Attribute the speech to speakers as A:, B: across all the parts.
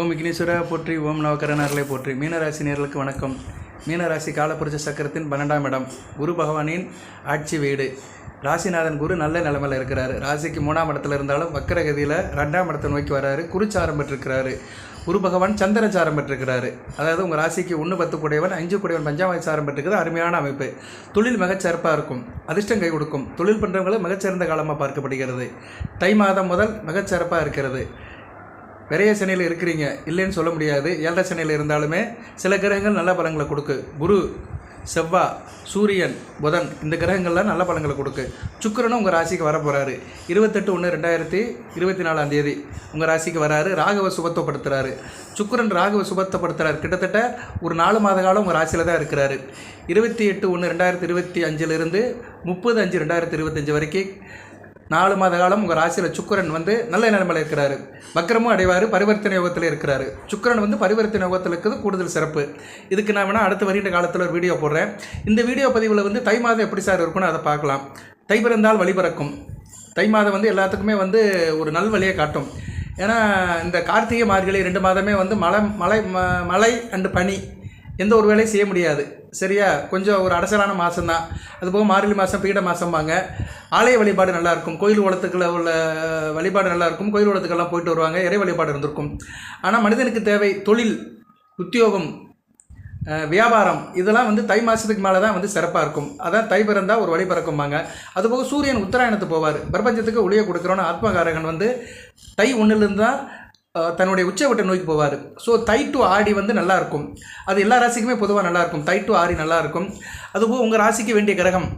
A: ஓம் விக்னேஸ்வரா போற்றி ஓம் நவகரணர்களை போற்றி. மீனராசி நேர்களுக்கு வணக்கம். மீனராசி காலப்புரட்சி சக்கரத்தின் பன்னெண்டாம் இடம். குரு பகவானின் ஆட்சி வீடு. ராசிநாதன் குரு நல்ல நிலமையில் இருக்கிறாரு. ராசிக்கு மூணாம் இடத்துல இருந்தாலும் வக்கரகதியில் ரெண்டாம் இடத்தை நோக்கி வராரு. குருச்சாரம் பெற்றிருக்கிறாரு. குரு பகவான் சந்திரச்சாரம் பெற்றிருக்கிறாரு. அதாவது உங்கள் ராசிக்கு ஒன்று பத்து கூடையவன் அஞ்சு கூடையவன் பஞ்சாமாய் சாரம் பெற்றிருக்கிறது. அருமையான அமைப்பு. தொழில் மிகச்சிறப்பாக இருக்கும். அதிர்ஷ்டம் கை கொடுக்கும். தொழில் பண்ணுறவங்களும் மிகச்சிறந்த காலமாக பார்க்கப்படுகிறது. தை மாதம் முதல் மிகச்சிறப்பாக இருக்கிறது. விரைய சனியில் இருக்கிறீங்க. இல்லைன்னு சொல்ல முடியாது. ஏழரை சனியில் இருந்தாலுமே சில கிரகங்கள் நல்ல பலன்களை கொடுக்கு. குரு செவ்வா சூரியன் புதன் இந்த கிரகங்கள்லாம் நல்ல பலன்களை கொடுக்கு. சுக்கரனும் உங்கள் ராசிக்கு வர போகிறாரு இருபத்தெட்டு ஒன்று ரெண்டாயிரத்தி இருபத்தி நாலாம் தேதி உங்கள் ராசிக்கு வராரு. ராகவ சுபத்துவப்படுத்துகிறாரு சுக்கரன் ராகவ சுபத்துவப்படுத்துகிறார் கிட்டத்தட்ட ஒரு நாலு மாத காலம் உங்கள் ராசியில் தான் இருக்கிறாரு. இருபத்தி எட்டு ஒன்று ரெண்டாயிரத்தி இருபத்தி அஞ்சிலிருந்து முப்பது அஞ்சு ரெண்டாயிரத்தி இருபத்தஞ்சு வரைக்கும் நாலு மாத காலம் உங்கள் ராசியில் சுக்கிரன் வந்து நல்ல நிலைமையில் இருக்கிறாரு. வக்கரமும் அடைவார் பரிவர்த்தனை யோகத்தில் இருக்கிறாரு. சுக்கிரன் வந்து பரிவர்த்தனை யோகத்தில் இருக்கிறது கூடுதல் சிறப்பு. இதுக்கு நான் வேணால் அடுத்து வருகின்ற காலத்தில் ஒரு வீடியோ போடுறேன். இந்த வீடியோ பதிவில் வந்து தை மாதம் எப்படி சார் இருக்கும்னு அதை பார்க்கலாம். தை பிறந்தால் வழிபிறக்கும் தை மாதம் வந்து எல்லாத்துக்குமே வந்து ஒரு நல் வழியை காட்டும். ஏன்னா இந்த கார்த்திகை மார்கழி ரெண்டு மாதமே வந்து மழை மழை ம- மழை அண்டு பனி. எந்த ஒரு வேலையும் செய்ய முடியாது. சரியா? கொஞ்சம் ஒரு அடசலான மாதம்தான் அதுபோக மார்கழி மாதம் பீட மாதம்பாங்க ஆலய வழிபாடு நல்லாயிருக்கும் கோயில் குளத்துக்குள்ள உள்ள வழிபாடு நல்லாயிருக்கும் கோயில் குளத்துக்கெல்லாம் போயிட்டு வருவாங்க. இறை வழிபாடு இருந்திருக்கும். ஆனால் மனிதனுக்கு தேவை தொழில் உத்தியோகம் வியாபாரம். இதெல்லாம் வந்து தை மாதத்துக்கு மேலே தான் வந்து சிறப்பாக இருக்கும். அதான் தை பிறந்தால் ஒரு வழி பிறக்கும்பாங்க. அதுபோக சூரியன் உத்தராயணத்துக்கு போவார். பிரபஞ்சத்துக்கு ஒளியை கொடுக்குறோன்னு ஆத்மகாரகன் வந்து தை ஒன்றுலேருந்து தான் தன்னுடைய உச்சவட்ட நோக்கி போவார். ஸோ தை டு ஆடி வந்து நல்லாயிருக்கும் அது எல்லா ராசிக்குமே பொதுவாக நல்லாயிருக்கும் தை டு ஆடி நல்லாயிருக்கும் அதுபோக உங்கள் ராசிக்கு வேண்டிய கிரகம்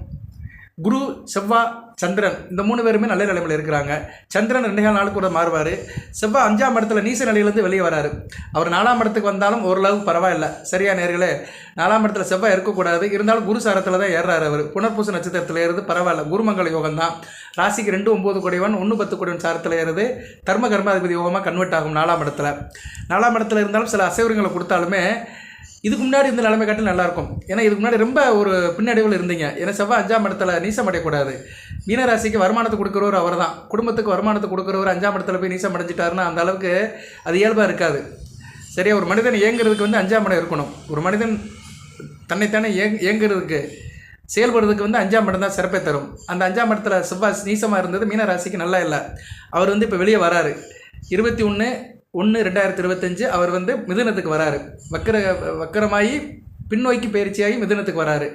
A: குரு செவ்வா சந்திரன். இந்த மூணு பேருமே நல்ல நிலைமையில் இருக்கிறாங்க. சந்திரன் ரெண்டு கால் கூட மாறுவார். செவ்வா அஞ்சாம் இடத்துல நீச நிலையிலேருந்து வெளியே வராரு. அவர் நாலாம் இடத்துக்கு வந்தாலும் ஓரளவு பரவாயில்ல. சரியா நேர்களே? நாலாம் இடத்துல செவ்வாய் இருக்கக்கூடாது. இருந்தாலும் குரு சாரத்தில் தான் ஏறுறாரு அவர். புனர்பூச நட்சத்திரத்தில் ஏறுது பரவாயில்ல. குருமங்கல யோகம் தான். ராசிக்கு ரெண்டு ஒம்பது கூடியவன் ஒன்று பத்து கூடியவன் சாரத்தில் ஏறுது. கர்ம கர்மாதிபதி யோகமாக கன்வெர்ட் ஆகும் நாலாம் இடத்துல. நாலாம் இடத்துல இருந்தாலும் சில அசைவங்களை கொடுத்தாலுமே இதுக்கு முன்னாடி இந்த நிலைமை காட்டி நல்லாயிருக்கும். ஏன்னா இதுக்கு முன்னாடி ரொம்ப ஒரு பின்னடைவில் இருந்தீங்க. ஏன்னா செவ்வாய் அஞ்சாம் இடத்துல நீசம் அடையக்கூடாது. மீனராசிக்கு வருமானத்தை கொடுக்குறவர் அவர் தான் குடும்பத்துக்கு வருமானத்தை கொடுக்குறவர் அஞ்சாம் இடத்துல போய் நீசம் அடைஞ்சிட்டாருன்னா அந்த அளவுக்கு அது இயல்பாக இருக்காது. சரியா ஒரு மனிதன் இயங்குறதுக்கு வந்து அஞ்சாம் இடம் இருக்கணும். ஒரு மனிதன் தன்னைத்தானே இயங் இயங்குறதுக்கு செயல்படுறதுக்கு வந்து அஞ்சாம் இடம் தான் சிறப்பை தரும். அந்த அஞ்சாம் இடத்துல செவ்வாய் நீசமாக இருந்தது மீனராசிக்கு நல்லா இல்லை. அவர் வந்து இப்போ வெளியே வராரு. இருபத்தி ஒன்று ஒன்று ரெண்டாயிரத்தி இருபத்தஞ்சு அவர் வந்து மிதுனத்துக்கு வராரு. வக்கர வக்கரமாகி பின்னோக்கி பயிற்சியாகி மிதுனத்துக்கு வராரு.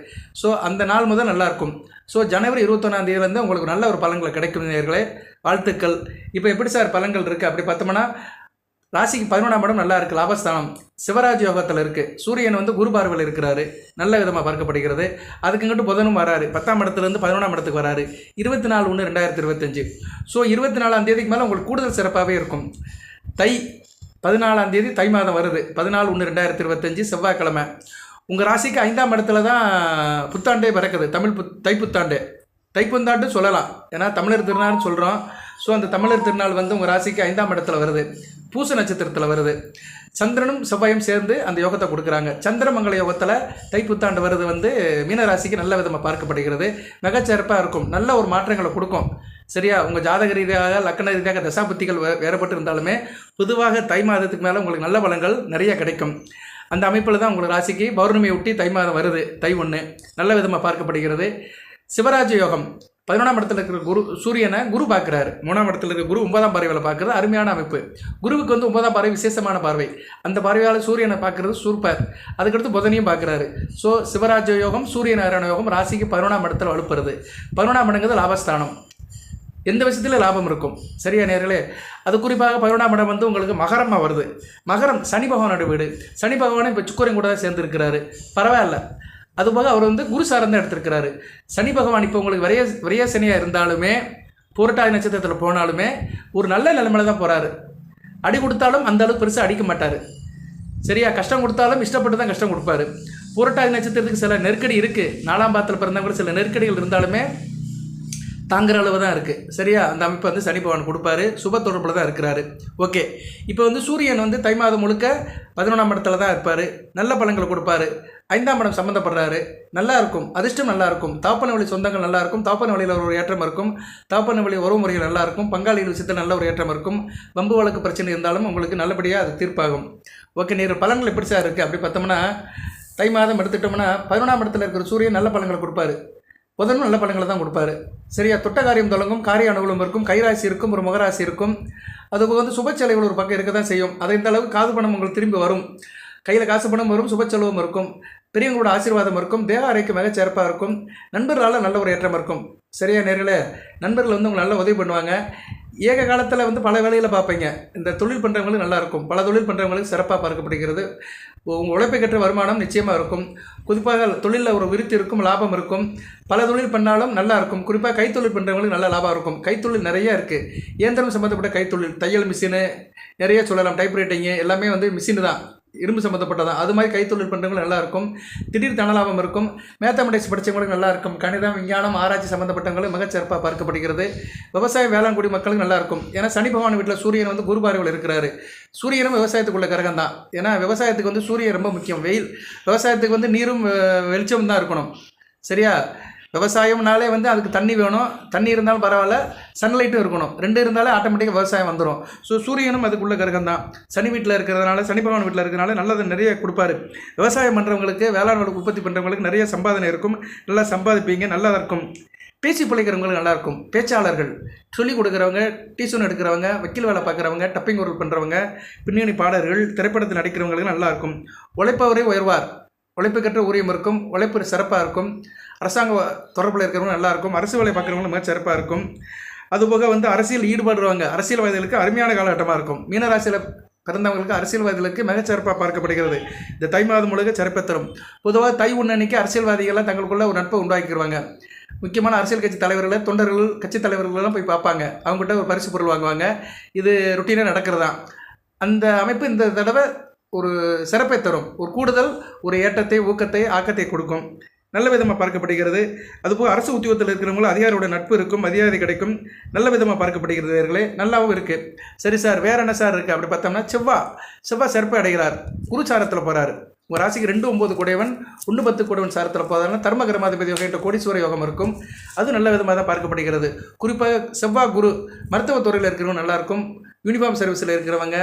A: ஸோ அந்த நாள் முதல் நல்லாயிருக்கும் ஸோ ஜனவரி இருபத்தொன்னாம் தேதியிலேருந்து உங்களுக்கு நல்ல ஒரு பலன்களை கிடைக்கும் நேர்களே வாழ்த்துக்கள். இப்போ எப்படி சார் பலன்கள் இருக்குது அப்படி பார்த்தோம்னா ராசிக்கு பதினொன்றாம் இடம் நல்லா இருக்குது லாபஸ்தானம். சிவராஜ் யோகத்தில் இருக்குது சூரியன் வந்து குரு பார்வையில் இருக்கிறாரு. நல்ல விதமாக பார்க்கப்படுகிறது. அதுக்குங்கிட்டு புதனும் வராரு. பத்தாம் இடத்துலேருந்து பதினொன்றாம் இடத்துக்கு வராரு. இருபத்தி நாலு ஒன்று ரெண்டாயிரத்தி இருபத்தஞ்சு ஸோ இருபத்தி நாலாம் தேதிக்கு மேலே உங்களுக்கு கூடுதல் சிறப்பாகவே இருக்கும். தை பதினாலாம் தேதி தை மாதம் வருது. பதினாலு ஒன்று ரெண்டாயிரத்தி இருபத்தஞ்சி செவ்வாய்க்கிழமை. உங்கள் ராசிக்கு ஐந்தாம் இடத்துல தான் புத்தாண்டே பிறக்குது. தமிழ் புத் தை புத்தாண்டு. தைப்புந்தாண்டு சொல்லலாம். ஏன்னா தமிழர் திருநாள்னு சொல்கிறோம் ஸோ அந்த தமிழர் திருநாள் வந்து உங்கள் ராசிக்கு ஐந்தாம் இடத்துல வருது. பூச நட்சத்திரத்தில் வருது. சந்திரனும் செவ்வாயும் சேர்ந்து அந்த யோகத்தை கொடுக்குறாங்க. சந்திரமங்கல யோகத்தில் தைப்புத்தாண்டு வருது வந்து மீனராசிக்கு நல்ல விதமாக பார்க்கப்படுகிறது. மிகச்சிறப்பாக இருக்கும். நல்ல ஒரு மாற்றங்களை கொடுக்கும். சரியா? உங்கள் ஜாதக ரீதியாக லக்கண ரீதியாக தசாபுத்திகள் வே வேறுபட்டு இருந்தாலுமே பொதுவாக தை மாதத்துக்கு மேலே உங்களுக்கு நல்ல பலங்கள் நிறைய கிடைக்கும். அந்த அமைப்பில் தான் உங்களுக்கு ராசிக்கு பௌர்ணமியை ஒட்டி தை மாதம் வருது தை ஒன்று நல்ல விதமாக பார்க்கப்படுகிறது. சிவராஜ யோகம். பதினொன்றாம் இடத்துல இருக்கிற குரு சூரியனை குரு பார்க்குறாரு. மூணாம் இடத்துல இருக்கிற குரு ஒன்பதாம் பார்வையில் பார்க்குறது அருமையான அமைப்பு. குருவுக்கு வந்து ஒன்பதாம் பார்வை விசேஷமான பார்வை. அந்த பார்வையால் சூரியனை பார்க்குறது சூப்பர். அதுக்கடுத்து புதனையும் பார்க்குறாரு. ஸோ சிவராஜ யோகம் சூரிய நாராயண யோகம் ராசிக்கு பதினொன்றாம் இடத்துல வலுப்புறது. பதினொன்றாம் இடங்கிறது லாபஸ்தானம். எந்த விஷயத்தில் லாபம் இருக்கும்? சரியா நேர்களே? அது குறிப்பாக பதினொன்றாம் இடம் வந்து உங்களுக்கு மகரமாக வருது. மகரம் சனி பகவானோட வீடு. சனி பகவானும் இப்போ சுக்கரையும் கூட தான் சேர்ந்துருக்கிறாரு. பரவாயில்ல. அதுபோக அவர் வந்து குரு சார்ந்த எடுத்திருக்கிறாரு. சனி பகவான் இப்போ உங்களுக்கு விரைய விரைய சனியாக இருந்தாலுமே புரட்டாதி நட்சத்திரத்தில் போனாலுமே ஒரு நல்ல நிலைமையில தான் போகிறாரு அடி கொடுத்தாலும் அந்த அளவுக்கு பெருசாக அடிக்க மாட்டார். சரியா? கஷ்டம் கொடுத்தாலும் இஷ்டப்பட்டு தான் கஷ்டம் கொடுப்பாரு. புரட்டாதி நட்சத்திரத்துக்கு சில நெருக்கடி இருக்குது நாலாம் பாத்தில் பிறந்தவங்க சில நெருக்கடிகள் இருந்தாலுமே தாங்குற அளவு தான் இருக்குது சரியா? அந்த அமைப்பு வந்து சனி பகவான் கொடுப்பாரு. சுப தொடர்பில் தான் இருக்கிறாரு. ஓகே. இப்போ வந்து சூரியன் வந்து தை மாதம் முழுக்க பதினொன்றாம் இடத்துல தான் இருப்பார். நல்ல பலன்களை கொடுப்பாரு. ஐந்தாம் படம் சம்மந்தப்படுறாரு நல்லா இருக்கும். அதிர்ஷ்டம் நல்லா இருக்கும். தாப்பன வழி சொந்தங்கள் நல்லா இருக்கும். தாப்பன வழியில் ஒரு ஏற்றம் இருக்கும். தாப்பன வழி உறவு முறைகள் நல்லா இருக்கும். பங்காளிகள் விஷயத்தில் நல்ல ஒரு ஏற்றம் இருக்கும். வம்பு வழக்கு பிரச்சனை இருந்தாலும் உங்களுக்கு நல்லபடியாக அது தீர்ப்பாகும். ஓகே நீர் பலன்கள் எப்படி சார் இருக்குது அப்படி பார்த்தோம்னா தை மாதம் எடுத்துட்டோம்னா பதினொன்றாம் இடத்துல இருக்கிற சூரியன் நல்ல பலன்களை கொடுப்பாரு. புதனும் நல்ல பலன்களை தான் கொடுப்பாரு. சரியா? தொட்ட காரியம் தொடங்கும் காரிய அனுகூலம் இருக்கும் கைராசி இருக்கும் ஒரு முகராசி இருக்கும். அது வந்து சுப செலவுகள் ஒரு பக்கம் இருக்க தான் செய்யும். அது இந்த அளவுக்கு காது பணம் உங்களுக்கு திரும்பி வரும். கையில் காசு பணம் வரும் சுப செலவும் இருக்கும். பெரியவங்களோட ஆசீர்வாதம் இருக்கும். தேக அறைக்கு மிகச் சிறப்பாக இருக்கும். நண்பர்களால் நல்ல ஒரு ஏற்றம் இருக்கும். சரியா நேர்களே? நண்பர்கள் வந்து உங்களுக்கு நல்ல உதவி பண்ணுவாங்க. ஏக காலத்தில் வந்து பல வேலைகளை பார்ப்பீங்க. இந்த தொழில் பண்ணுறவங்களுக்கு நல்லா இருக்கும். பல தொழில் பண்ணுறவங்களுக்கு சிறப்பாக பார்க்கப்படுகிறது. உங்கள் கற்ற வருமானம் நிச்சயமாக இருக்கும். குறிப்பாக தொழிலில் ஒரு விருத்தி இருக்கும் லாபம் இருக்கும். பல தொழில் பண்ணாலும் நல்லா இருக்கும். குறிப்பாக கைத்தொழில் பண்ணுறவங்களுக்கு நல்ல லாபம் இருக்கும். கைத்தொழில் நிறைய இருக்குது இயந்திரம் சம்மந்தப்பட்ட கைத்தொழில் தையல் மிஷினு நிறைய சொல்லலாம். டைப்ரைட்டிங்கு எல்லாமே வந்து மிஷின் தான். இரும்பு சம்மந்தப்பட்டதான் அது மாதிரி கைத்தொழில் பண்ணுறவங்களும் நல்லா இருக்கும் திடீர் தனலாபம் இருக்கும். மேத்தமெட்டிக்ஸ் படித்தவங்களுக்கு நல்லா இருக்கும் கணிதம் விஞ்ஞானம் ஆராய்ச்சி சம்மந்தப்பட்டவங்களும் மிகச்சிறப்பாக பார்க்கப்படுகிறது. விவசாய வேளாண்குடி மக்களுக்கு நல்லா இருக்கும் ஏன்னா சனி பகவான் வீட்டில் சூரியன் வந்து குருபார்வையில் இருக்கிறாரு. சூரியனும் விவசாயத்துக்குள்ள கிரகம் தான். ஏன்னா விவசாயத்துக்கு வந்து சூரியன் ரொம்ப முக்கியம். வெயில் விவசாயத்துக்கு வந்து நீரும் வெளிச்சமும் தான் இருக்கணும். சரியா? விவசாயம்னாலே வந்து அதுக்கு தண்ணி வேணும். தண்ணி இருந்தாலும் பரவாயில்ல. சன்லைட்டும் இருக்கணும். ரெண்டு இருந்தாலே ஆட்டோமேட்டிக்காக விவசாயம் வந்துடும் ஸோ சூரியனும் அதுக்குள்ள கிரகம் தான் சனி வீட்டில் இருக்கிறதுனால சனி பகவான் வீட்டில் இருக்கிறதுனால நல்லது நிறைய கொடுப்பாரு. விவசாயம் பண்ணுறவங்களுக்கு வேளாண் உற்பத்தி பண்ணுறவங்களுக்கு நிறைய சம்பாதனை இருக்கும். நல்லா சம்பாதிப்பீங்க நல்லா இருக்கும். பேசி பிழைக்கிறவங்களுக்கு நல்லாயிருக்கும் பேச்சாளர்கள் சொல்லிக் கொடுக்குறவங்க டியூஷன் எடுக்கிறவங்க வக்கீல் வேலை பார்க்குறவங்க டப்பிங் ஒர்க் பண்ணுறவங்க பின்னணி பாடல்கள் திரைப்படத்தில் நடிக்கிறவங்களுக்கு நல்லாயிருக்கும் உழைப்பவரே உயர்வார். உழைப்பு கற்ற ஊரியம் இருக்கும். உழைப்பு சிறப்பாக இருக்கும். அரசாங்க தொடர்பில் இருக்கிறவங்க நல்லா இருக்கும் அரசு வேலை பார்க்குறவங்களும் மிக சிறப்பாக இருக்கும். அதுபோக வந்து அரசியல் ஈடுபடுறவங்க அரசியல்வாதிகளுக்கு அருமையான காலகட்டமாக இருக்கும். மீனராசியில் பிறந்தவங்களுக்கு அரசியல்வாதிகளுக்கு மிகச்சிறப்பாக பார்க்கப்படுகிறது. இந்த தை மாதம் முழுக்க சிறப்பை தரும். பொதுவாக தை உண்ணன்னைக்கு அரசியல்வாதிகள்லாம் தங்களுக்குள்ள ஒரு நட்பை உண்டாக்கிடுவாங்க முக்கியமான அரசியல் கட்சி தலைவர்களை தொண்டர்கள் கட்சி தலைவர்களெல்லாம் போய் பார்ப்பாங்க. அவங்ககிட்ட ஒரு பரிசு பொருள் வாங்குவாங்க. இது ருட்டீனாக நடக்கிறதான் அந்த அமைப்பு இந்த தடவை ஒரு சிறப்பை தரும். ஒரு கூடுதல் ஒரு ஏற்றத்தை ஊக்கத்தை ஆக்கத்தை கொடுக்கும். நல்ல விதமாக பார்க்கப்படுகிறது. அதுபோல் அரசு உத்தியோகத்தில் இருக்கிறவங்களும் அதிகாரியோட நட்பு இருக்கும் மரியாதை கிடைக்கும். நல்ல விதமாக பார்க்கப்படுகிறது இவர்களே. நல்லாவும் இருக்குது சரி சார் வேற என்ன சார் இருக்குது அப்படி பார்த்தோம்னா செவ்வா செவ்வா சிறப்பு அடைகிறார். குருச்சாரத்தில் போகிறார் உங்கள் ராசிக்கு ரெண்டு ஒம்பது கூடையவன் ஒன்று பத்து கூடவன் சாரத்தில் போதாலும் தர்ம கர்மாதிபதி வகையிட்ட கோடீஸ்வர யோகம் இருக்கும். அது நல்ல விதமாக தான் பார்க்கப்படுகிறது. குறிப்பாக செவ்வாய் குரு மருத்துவத்துறையில் இருக்கிறவங்க நல்லாயிருக்கும் யூனிஃபார்ம் சர்வீஸில் இருக்கிறவங்க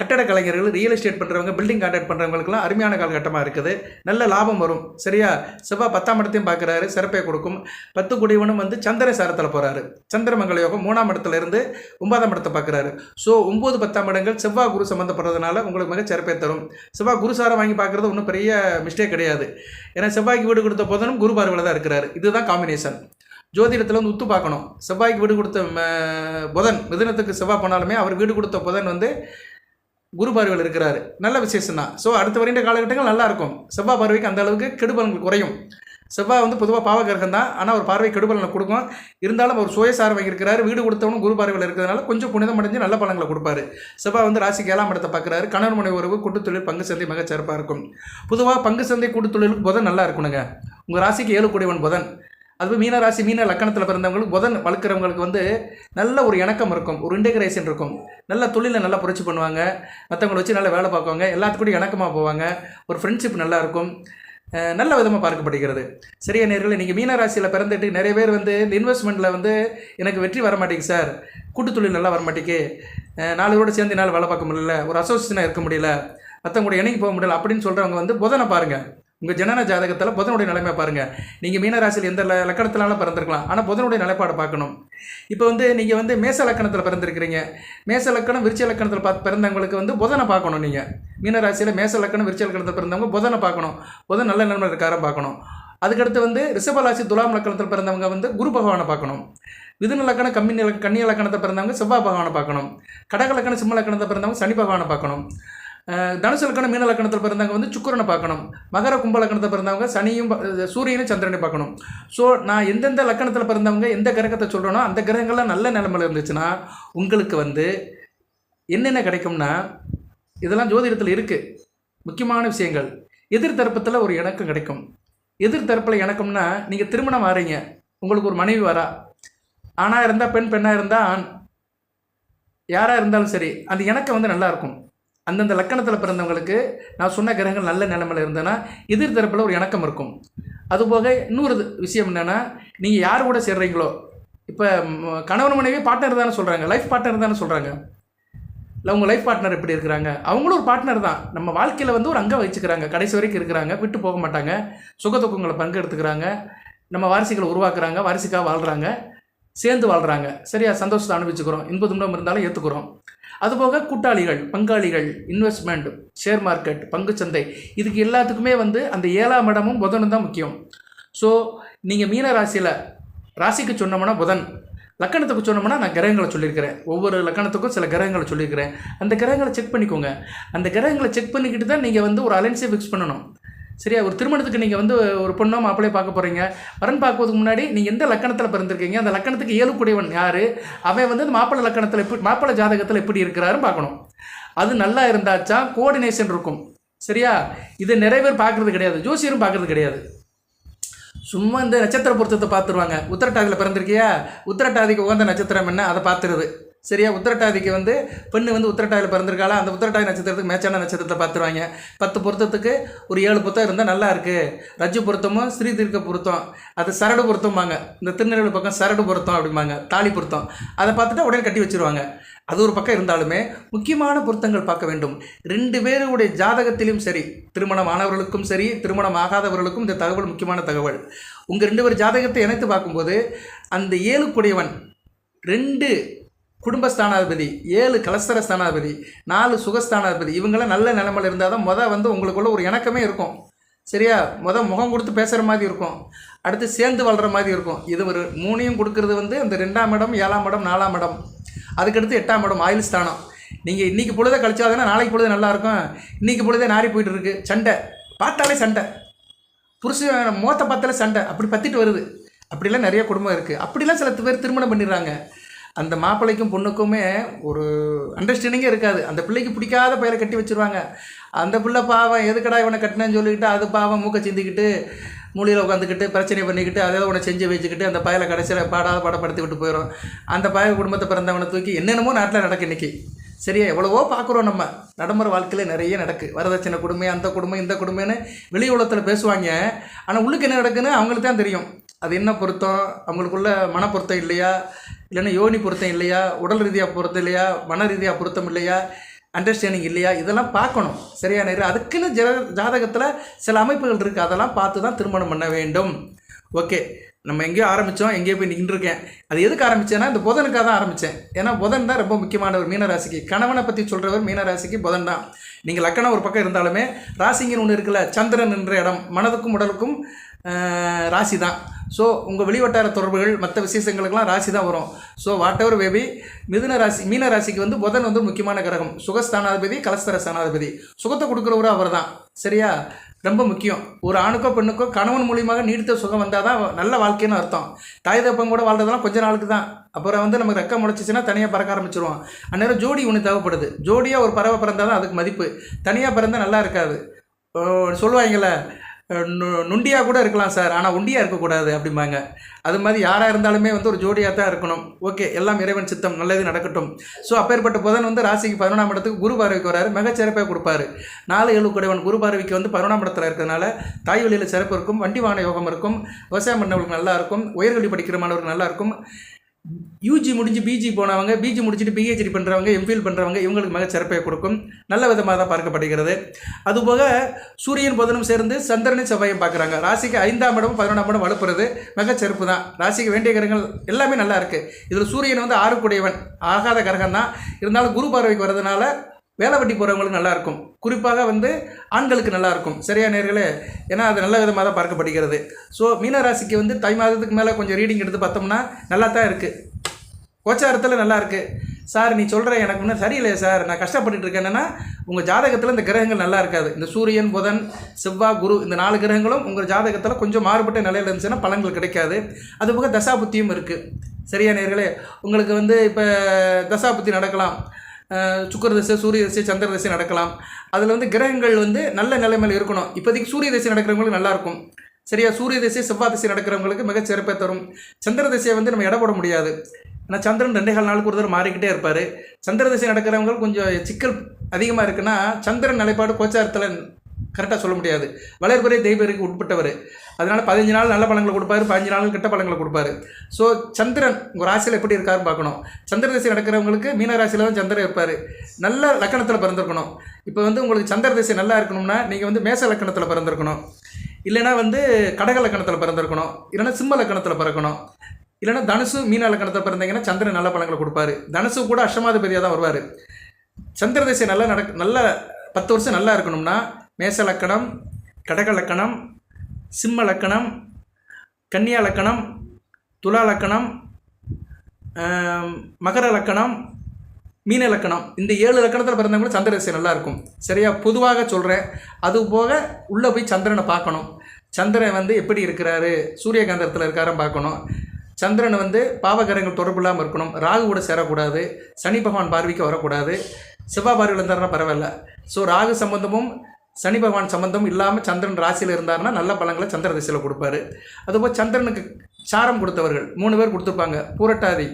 A: கட்டட கலைஞர்கள் ரியல் எஸ்டேட் பண்ணுறவங்க பில்டிங் கான்ட்ராக்ட் பண்ணுறவங்களுக்குலாம் அருமையான காலகட்டமாக இருக்குது. நல்ல லாபம் வரும். சரியா? செவ்வாய் பத்தாம் இடத்தையும் பார்க்குறாரு சிறப்பை கொடுக்கும். பத்து குடிவனும் வந்து சந்திர சாரத்தில் போகிறாரு சந்திரமங்கல யோகம் மூணாம் இடத்துல இருந்து ஒன்பதாம் இடத்தை பார்க்குறாரு. ஸோ ஒம்பது பத்தாம் இடங்கள் செவ்வாய் குரு சம்மந்தப்படுறதுனால உங்களுக்கு மிக சிறப்பை தரும். செவ்வாய் குரு சாரம் வாங்கி பார்க்குறது ஒன்றும் பெரிய மிஸ்டேக் கிடையாது. ஏன்னா செவ்வாய்க்கு வீடு கொடுத்த போதும் குரு பார்வையில் தான் இருக்கிறாரு. இதுதான் காம்பினேஷன் ஜோதிடத்தில் வந்து உத்து பார்க்கணும். செவ்வாய்க்கு வீடு கொடுத்த புதன் மிதனத்துக்கு செவ்வாய் போனாலுமே அவர் வீடு கொடுத்த புதன் வந்து குரு பார்வையில் இருக்கிறாரு. நல்ல விசேஷம் தான் ஸோ அடுத்த வருகின்ற காலகட்டங்கள் நல்லா இருக்கும் செவ்வாய் பார்வைக்கு அந்த அளவுக்கு கெடுபலன்கள் குறையும். செவ்வாய் வந்து பொதுவாக பாவகிரகம் தான் ஆனால் ஒரு பார்வை கெடுபலனை கொடுக்கும். இருந்தாலும் அவர் சுயசார்வை இருக்கிறார். வீடு கொடுத்தவனும் குரு பார்வையில் இருக்கிறதுனால கொஞ்சம் புனிதம் அடைஞ்சு நல்ல பலங்களை கொடுப்பாரு. செவ்வாய் வந்து ராசிக்கு ஏழாம் இடத்தை பார்க்குறாரு. கணவன் மனை உறவு கூட்டுத் தொழில் பங்கு சந்தை மிகச்சிறப்பாக இருக்கும். பொதுவாக பங்கு சந்தை கூட்டு தொழிலுக்கு புதன் நல்லா இருக்கணுங்க. உங்கள் ராசிக்கு ஏழு கூடியவன் புதன். அதுவும் மீன ராசி மீன லக்கணத்தில் பிறந்தவங்களுக்கு புதன் வளர்க்குறவங்களுக்கு வந்து நல்ல ஒரு இணக்கம் இருக்கும் ஒரு இன்டெகிரேஷன் இருக்கும். நல்ல தொழிலில் நல்லா புரட்சி பண்ணுவாங்க. மற்றவங்களை வச்சு நல்லா வேலை பார்க்குவாங்க. எல்லாத்துக்கூட இணக்கமாக போவாங்க. ஒரு ஃப்ரெண்ட்ஷிப் நல்லா இருக்கும். நல்ல விதமாக பார்க்கப்படுகிறது. சரியா நேர்களை நீங்கள் மீனராசியில் பிறந்துட்டு நிறைய பேர் வந்து இந்த இன்வெஸ்ட்மெண்ட்டில் வந்து எனக்கு வெற்றி வர மாட்டேங்குது சார். கூட்டுத் தொழில் நல்லா வர மாட்டேங்கு நாலு பேரோட சேர்ந்து என்னால் வேலை பார்க்க முடியல. ஒரு அசோசியேஷனாக இருக்க முடியல. மற்றவங்க கூட இணைக்கு போக முடியல அப்படின்னு சொல்கிறவங்க வந்து புதனை பாருங்கள் உங்கள் ஜனன ஜாதகத்தில் புதனுடைய நிலைமை பாருங்கள் நீங்கள் மீனராசியில் எந்த ல- லக்கணத்தினாலும் பிறந்திருக்கலாம். ஆனால் புதனுடைய நிலைப்பாடு பார்க்கணும். இப்போ வந்து நீங்கள் வந்து மேச லக்கணத்தில் பிறந்திருக்கிறீங்க. மேச லக்கணம் விருச்ச லக்கணத்தில் பார்த்து பிறந்தவங்களுக்கு வந்து புதனை பார்க்கணும் நீங்கள் மீனராசியில் மேச லக்கணம் விருச்ச லக்கணத்தில் பிறந்தவங்க புதனை பார்க்கணும். புதன் நல்ல நிலைமை இருக்காரன் பார்க்கணும். அதுக்கடுத்து வந்து ரிஷபராசி துலாம் லக்கணத்தில் பிறந்தவங்க வந்து குரு பகவானை பார்க்கணும். மிதுன லக்கணம் கம்மி கன்னிய லக்கணத்தை பிறந்தவங்க செவ்வாய் பகவானை பார்க்கணும். கடக லக்கணம் சிம்ம லக்கணத்தை பிறந்தவங்க சனி பகவானை பார்க்கணும். தனுசு லக்கணம் மீன லக்கணத்தில் பிறந்தவங்க வந்து சுக்கிரனை பார்க்கணும். மகர கும்ப லக்கணத்தில் பிறந்தவங்க சனியும் ப- சூரியனும் சந்திரனை பார்க்கணும். ஸோ நான் எந்தெந்த லக்கணத்தில் பிறந்தவங்க எந்த கிரகத்தை சொல்கிறேனோ அந்த கிரகங்கள்லாம் நல்ல நிலைமையில் இருந்துச்சுன்னா உங்களுக்கு வந்து என்னென்ன கிடைக்கும்னா இதெல்லாம் ஜோதிடத்தில் இருக்குது முக்கியமான விஷயங்கள். எதிர்த்தரப்பத்தில் ஒரு இணக்கம் கிடைக்கும். எதிர்த்தரப்பில் இணக்கம்னா நீங்கள் திருமணம் ஆறீங்க. உங்களுக்கு ஒரு மனைவி வரா. ஆணாக இருந்தால் பெண் பெண்ணாக இருந்தால் ஆண். யாராக இருந்தாலும் சரி அந்த இணக்கம் வந்து நல்லாயிருக்கும் அந்தந்த லக்கணத்தில் பிறந்தவங்களுக்கு நான் சொன்ன கிரகங்கள் நல்ல நிலைமையில் இருந்தேன்னா எதிர் தரப்பில் ஒரு இணக்கம் இருக்கும். அதுபோக இன்னொரு விஷயம் என்னென்னா நீங்கள் யார் கூட சேர்றீங்களோ இப்போ கணவன் மனைவி பார்ட்னர் தானே சொல்கிறாங்க லைஃப் பார்ட்னர் தானே சொல்கிறாங்க இல்லை உங்கள் லைஃப் பார்ட்னர் எப்படி இருக்கிறாங்க? அவங்களும் ஒரு பார்ட்னர் தான். நம்ம வாழ்க்கையில் வந்து ஒரு அங்கே வச்சுக்கிறாங்க கடைசி வரைக்கும் இருக்கிறாங்க விட்டு போக மாட்டாங்க. சுகதுக்கங்களை பங்கெடுத்துக்கிறாங்க. நம்ம வாரிசுகளை உருவாக்குறாங்க வாரிசுக்காக வாழ்கிறாங்க சேர்ந்து வாழ்கிறாங்க சரியா? சந்தோஷத்தை அனுபவிச்சுக்கிறோம். இன்ப துன்பம் இருந்தாலும் ஏற்றுக்கிறோம் அதுபோக கூட்டாளிகள் பங்காளிகள் இன்வெஸ்ட்மெண்ட் ஷேர் மார்க்கெட் பங்குச்சந்தை இதுக்கு எல்லாத்துக்குமே வந்து அந்த ஏழாம் இடமும் புதனும் தான் முக்கியம். ஸோ நீங்கள் மீன ராசியில் ராசிக்கு சொன்னோம்னா புதன். லக்கணத்துக்கு சொன்னோம்னா நான் கிரகங்களை சொல்லியிருக்கிறேன். ஒவ்வொரு லக்கணத்துக்கும் சில கிரகங்களை சொல்லியிருக்கிறேன். அந்த கிரகங்களை செக் பண்ணிக்கோங்க. அந்த கிரகங்களை செக் பண்ணிக்கிட்டு தான் நீங்கள் வந்து ஒரு அலைன்ஸை ஃபிக்ஸ் பண்ணணும். சரியா? ஒரு திருமணத்துக்கு நீங்கள் வந்து ஒரு பொண்ணோ மாப்பிள்ளையை பார்க்க போகிறீங்க வரன் பார்க்கறதுக்கு முன்னாடி நீங்கள் எந்த லக்கணத்தில் பிறந்திருக்கீங்க? அந்த லக்கணத்துக்கு ஏழுக்குடையவன் யார்? அவன் வந்து அந்த மாப்பிள்ளை லக்கணத்தில் எப்படி மாப்பிள்ளை ஜாதகத்தில் எப்படி இருக்கிறாருன்னு பார்க்கணும். அது நல்லா இருந்தாச்சா? கோஆர்டினேஷன் இருக்கும். சரியா? இது நிறைய பேர் பார்க்குறது கிடையாது. ஜோசியரும் பார்க்குறது கிடையாது. சும்மா இந்த நட்சத்திர பொருத்தத்தை பார்த்துருவாங்க. உத்திரட்டாதியில் பிறந்திருக்கியா? உத்திரட்டாதிக்கு உகந்த நட்சத்திரம் என்ன? அதை பார்த்துருது. சரியா? உத்திரட்டாதிக்கு வந்து பெண்ணு வந்து உத்திரட்டாயில் பிறந்திருக்காளா? அந்த உத்திரட்டாய் நட்சத்திரத்துக்கு மேட்சான நட்சத்திரத்தை பார்த்துருவாங்க. பத்து பொருத்தத்துக்கு ஒரு ஏழு பொருத்தம் இருந்தால் நல்லா இருக்குது ரஜ்ஜு பொருத்தமும் ஸ்ரீ தீர்க்க பொருத்தம். அது சரடு பொருத்தம்பாங்க. இந்த திருநெல்வேலி பக்கம் சரடு பொருத்தம் அப்படிம்பாங்க. தாலி பொருத்தம். அதை பார்த்துட்டு உடனே கட்டி வச்சிருவாங்க. அது ஒரு பக்கம் இருந்தாலுமே முக்கியமான பொருத்தங்கள் பார்க்க வேண்டும். ரெண்டு பேருடைய ஜாதகத்திலும் சரி திருமணம் ஆனவர்களுக்கும் சரி திருமணம் ஆகாதவர்களுக்கும் இந்த தகவல் முக்கியமான தகவல். உங்கள் ரெண்டு பேர் ஜாதகத்தை இணைத்து பார்க்கும்போது அந்த ஏழுக்குடையவன் ரெண்டு குடும்பஸ்தானாதிபதி ஏழு கலஸ்தர ஸ்தானாதிபதி நாலு சுகஸ்தானாதிபதி இவங்களாம் நல்ல நிலைமையில் இருந்தால் தான் மொதல் வந்து உங்களுக்குள்ள ஒரு இணக்கமே இருக்கும். சரியா? மொதல் முகம் கொடுத்து பேசுகிற மாதிரி இருக்கும். அடுத்து சேர்ந்து வளர்கிற மாதிரி இருக்கும். இது ஒரு மூணையும் கொடுக்கறது வந்து அந்த ரெண்டாம் இடம் ஏழாம் இடம் நாலாம் இடம். அதுக்கடுத்து எட்டாம் இடம் ஆயுள் ஸ்தானம் நீங்கள் இன்றைக்கி பொழுதை கழிச்சாதானே நாளைக்கு பொழுது நல்லா இருக்கும். இன்றைக்கி பொழுதே நாரி போயிட்டு இருக்கு. சண்டை. பார்த்தாலே சண்டை. புருஷன் மோத்த பார்த்தாலே சண்டை. அப்படி பற்றிட்டு வருது. அப்படிலாம் நிறைய குடும்பம் இருக்குது அப்படிலாம் சில பேர் திருமணம் பண்ணிடுறாங்க. அந்த மாப்பிள்ளைக்கும் பொண்ணுக்குமே ஒரு அண்டர்ஸ்டாண்டிங்கே இருக்காது. அந்த பிள்ளைக்கு பிடிக்காத பயிரை கட்டி வச்சிருவாங்க. அந்த பிள்ளை பாவம் எதுக்கடா இவனை கட்டினேன்னு சொல்லிக்கிட்டு அது பாவம் மூக்கை சிந்திக்கிட்டு மூலையில் உட்காந்துக்கிட்டு பிரச்சனை பண்ணிக்கிட்டு அதை உன செஞ்சு வச்சுக்கிட்டு அந்த பயலை கடைசியில் பாடாத பாடப்படுத்தி விட்டு போயிடும் அந்த பய குடும்பத்தை பிறந்தவனை தூக்கி என்னென்னமோ நாட்டில் நடக்கு இன்றைக்கி சரியா? எவ்வளவோ பார்க்குறோம் நம்ம. நடைமுறை வாழ்க்கையில் நிறைய நடக்கு. வரதட்சணை கொடுமை அந்த கொடுமை இந்த கொடுமைன்னு வெளி உலகத்தில் பேசுவாங்க. ஆனால் உள்ளுக்கு என்ன நடக்குன்னு அவங்களுக்கு தான் தெரியும். அது என்ன பொருத்தம்? அவங்களுக்குள்ள மன பொருத்தம் இல்லையா? இல்லைன்னா யோனி பொருத்தம் இல்லையா உடல் ரீதியாக பொருத்தம் இல்லையா மன ரீதியாக பொருத்தம் இல்லையா அண்டர்ஸ்டாண்டிங் இல்லையா இதெல்லாம் பார்க்கணும். சரியா நேரம் அதுக்குன்னு ஜ ஜாதகத்தில் சில அமைப்புகள் இருக்குது அதெல்லாம் பார்த்து தான் திருமணம் பண்ண வேண்டும். ஓகே. நம்ம எங்கேயோ ஆரம்பித்தோம் எங்கேயோ போய் நின்றுருக்கேன். அது எதுக்கு ஆரம்பித்தேன்னா இந்த புதனுக்காக தான் ஆரம்பித்தேன் ஏன்னா புதன் தான் ரொம்ப முக்கியமானவர் மீனராசிக்கு. கணவனை பற்றி சொல்கிறவர் மீனராசிக்கு புதன் தான். நீங்கள் லக்கணம் ஒரு பக்கம் இருந்தாலுமே ராசிங்கன்னு ஒன்று இருக்குல்ல சந்திரன் என்ற இடம் மனதுக்கும் உடலுக்கும் ராசி தான். ஸோ உங்கள் வெளிவட்டார தொடர்புகள் மற்ற விசேஷங்களுக்கெல்லாம் ராசி தான் வரும். ஸோ வாட் எவர் பேபி மிதுன ராசி மீன ராசிக்கு வந்து புதன் வந்து முக்கியமான கிரகம். சுகஸ்தானாதிபதி கலஸ்தர ஸ்தானாதிபதி சுகத்தை கொடுக்குறவரும் அவர் தான் சரியா? ரொம்ப முக்கியம். ஒரு ஆணுக்கோ பெண்ணுக்கோ கணவன் மூலியமாக நீடித்த சுகம் வந்தால் தான் நல்ல வாழ்க்கைன்னு அர்த்தம். தாய் தப்பம் கூட வாழ்றதெல்லாம் கொஞ்ச நாளுக்கு தான். அப்புறம் வந்து நமக்கு ரெக்கம் முளைச்சிச்சின்னா தனியாக பறக்க ஆரம்பிச்சிருவோம். அந்நேரம் ஜோடி ஒன்று தேவைப்படுது. ஜோடியாக ஒரு பறவை பிறந்தால் தான் அதுக்கு மதிப்பு. தனியாக பிறந்தால் நல்லா இருக்காது. சொல்லுவாங்கள்ல நு- நுண்டியா கூட இருக்கலாம் சார். ஆனால் உண்டியா இருக்கக்கூடாது அப்படிம்பாங்க. அது மாதிரி யாராக இருந்தாலுமே வந்து ஒரு ஜோடியாக தான் இருக்கணும். ஓகே எல்லாம் இறைவன் சித்தம் நல்லது நடக்கட்டும். ஸோ அப்பேற்பட்ட புதன் வந்து ராசிக்கு பதினொன்றாம் இடத்துக்கு குரு பார்வைக்கு வராரு. மிகச்சிறப்பாக கொடுப்பாரு. நாலு ஏழு குடைவன் குரு பார்வைக்கு வந்து பதினொன்றாம் இடத்துல இருக்கிறதுனால தாய் வழியில் சிறப்பு இருக்கும் வண்டி வாகன யோகம் இருக்கும் விவசாயம் பண்ணவங்களுக்கு நல்லா இருக்கும் உயர்கல்வி படிக்கிற மாணவர்களுக்கு நல்லா இருக்கும். யூஜி முடிஞ்சு பிஜி போனவங்க பிஜி முடிச்சுட்டு பிஹெச்டி பண்ணுறவங்க எம்ஃபில் பண்ணுறவங்க இவங்களுக்கு மிக சிறப்பை கொடுக்கும். நல்ல விதமாக தான் பார்க்கப்படுகிறது. அதுபோக சூரியன் புதனும் சேர்ந்து சந்திரனை செவ்வாயும் பார்க்குறாங்க. ராசிக்கு ஐந்தாம் இடமும் பதினொன்றாம் இடம் வலுப்புறது. மிக சிறப்பு தான். ராசிக்கு வேண்டிய கிரகங்கள் எல்லாமே நல்லா இருக்குது இதில் சூரியன் வந்து ஆறுக்குடையவன். ஆகாத கிரகம் தான் இருந்தாலும் குரு பார்வைக்கு வர்றதுனால வேலை வெட்டி போகிறவங்களுக்கு நல்லா இருக்கும் குறிப்பாக வந்து ஆண்களுக்கு நல்லா இருக்கும் சரியா நேர்களே? ஏன்னா அது நல்ல விதமாக தான் பார்க்கப்படுகிறது. ஸோ மீனராசிக்கு வந்து தை மாதத்துக்கு மேலே கொஞ்சம் ரீடிங் எடுத்து பார்த்தோம்னா நல்லா தான் இருக்குது கோச்சாரத்தில் நல்லா இருக்குது சார் நீ சொல்கிற எனக்கு முன்னே சரியில்லையே சார். நான் கஷ்டப்பட்டுட்டு இருக்கேன். உங்கள் ஜாதகத்தில் இந்த கிரகங்கள் நல்லா இருக்காது இந்த சூரியன் புதன் செவ்வாய் குரு இந்த நாலு கிரகங்களும் உங்கள் ஜாதகத்தில் கொஞ்சம் மாறுபட்ட நிலையில் இருந்துச்சுன்னா பலன்கள் கிடைக்காது. அதுபோக தசாபுத்தியும் இருக்குது சரியா நேர்களே? உங்களுக்கு வந்து இப்போ தசாபுத்தி நடக்கலாம். சுக்கிர தசை சூரிய தசை சந்திர தசை நடக்கலாம். அதில் வந்து கிரகங்கள் வந்து நல்ல நிலைமையில் இருக்கணும். இப்போதைக்கு சூரிய தசை நடக்கிறவங்களுக்கு நல்லாயிருக்கும் சரியா சூரிய? தசை செவ்வாய் திசை நடக்கிறவங்களுக்கு மிகச் சிறப்பை தரும். சந்திர திசையை வந்து நம்ம எடை போட முடியாது. ஏன்னா சந்திரன் ரெண்டே கால் நாளுக்கு ஒரு தடவை மாறிக்கிட்டே இருப்பார். சந்திர திசை நடக்கிறவங்களுக்கு கொஞ்சம் சிக்கல் அதிகமாக இருக்குன்னா சந்திரன் நிலைப்பாடு கோச்சாரத்தில் கரெக்டாக சொல்ல முடியாது. வளர்புரை தெய்வருக்கு உட்பட்டவர். அதனால் பதினஞ்சு நாள் நல்ல பழங்களை கொடுப்பாரு பதினஞ்சு நாள் கெட்ட பழங்களை கொடுப்பாரு. ஸோ சந்திரன் உங்கள் ராசியில் எப்படி இருக்காருன்னு பார்க்கணும். சந்திர திசை நடக்கிறவங்களுக்கு மீன ராசியில் தான் சந்திரன் இருப்பார். நல்ல லக்கணத்தில் பிறந்திருக்கணும். இப்போ வந்து உங்களுக்கு சந்திர திசை நல்லா இருக்கணும்னா நீங்கள் வந்து மேச லக்கணத்தில் பிறந்திருக்கணும். இல்லைன்னா வந்து கடக லக்கணத்தில் பிறந்திருக்கணும். இல்லைன்னா சிம்ம லக்கணத்தில் பிறக்கணும். இல்லைன்னா தனுசு மீன லக்கணத்தில் பிறந்தீங்கன்னா சந்திரன் நல்ல பழங்களை கொடுப்பாரு. தனுசு கூட அஷ்டமாதிபதியாக தான் வருவார். சந்திர திசை நல்லா நடக்க நல்ல பத்து வருஷம் நல்லா இருக்கணும்னா மேச லக்கணம் கடக லக்கணம் சிம்ம லக்கணம் கன்னியா லக்கணம் துலா லக்கணம் மகர லக்கணம் மீன லக்கணம் இந்த ஏழு லக்கணத்தில் பிறந்தவங்களும் சந்திர திசை நல்லாயிருக்கும் சரியா? பொதுவாக சொல்கிறேன் அது போக உள்ளே போய் சந்திரனை பார்க்கணும். சந்திரன் வந்து எப்படி இருக்கிறாரு? சூரியகாந்தத்தில் இருக்காரன்னு பார்க்கணும். சந்திரன் வந்து பாவகரங்கள் தொடர்பு இல்லாமல் இருக்கணும். ராகு கூட சேரக்கூடாது. சனி பகவான் பார்வைக்கு வரக்கூடாது. செவ்வாய் பார்வையில் இருந்தாருன்னா பரவாயில்ல. ஸோ ராகு சம்பந்தமும் சனி பகவான் சம்பந்தம் இல்லாமல் சந்திரன் ராசியில் இருந்தாருன்னா நல்ல பலங்களை சந்திர திசையில் கொடுப்பாரு. அதுபோல் சந்திரனுக்கு சாரம் கொடுத்தவர்கள் மூணு பேர் கொடுத்துருப்பாங்க. பூரட்டாதி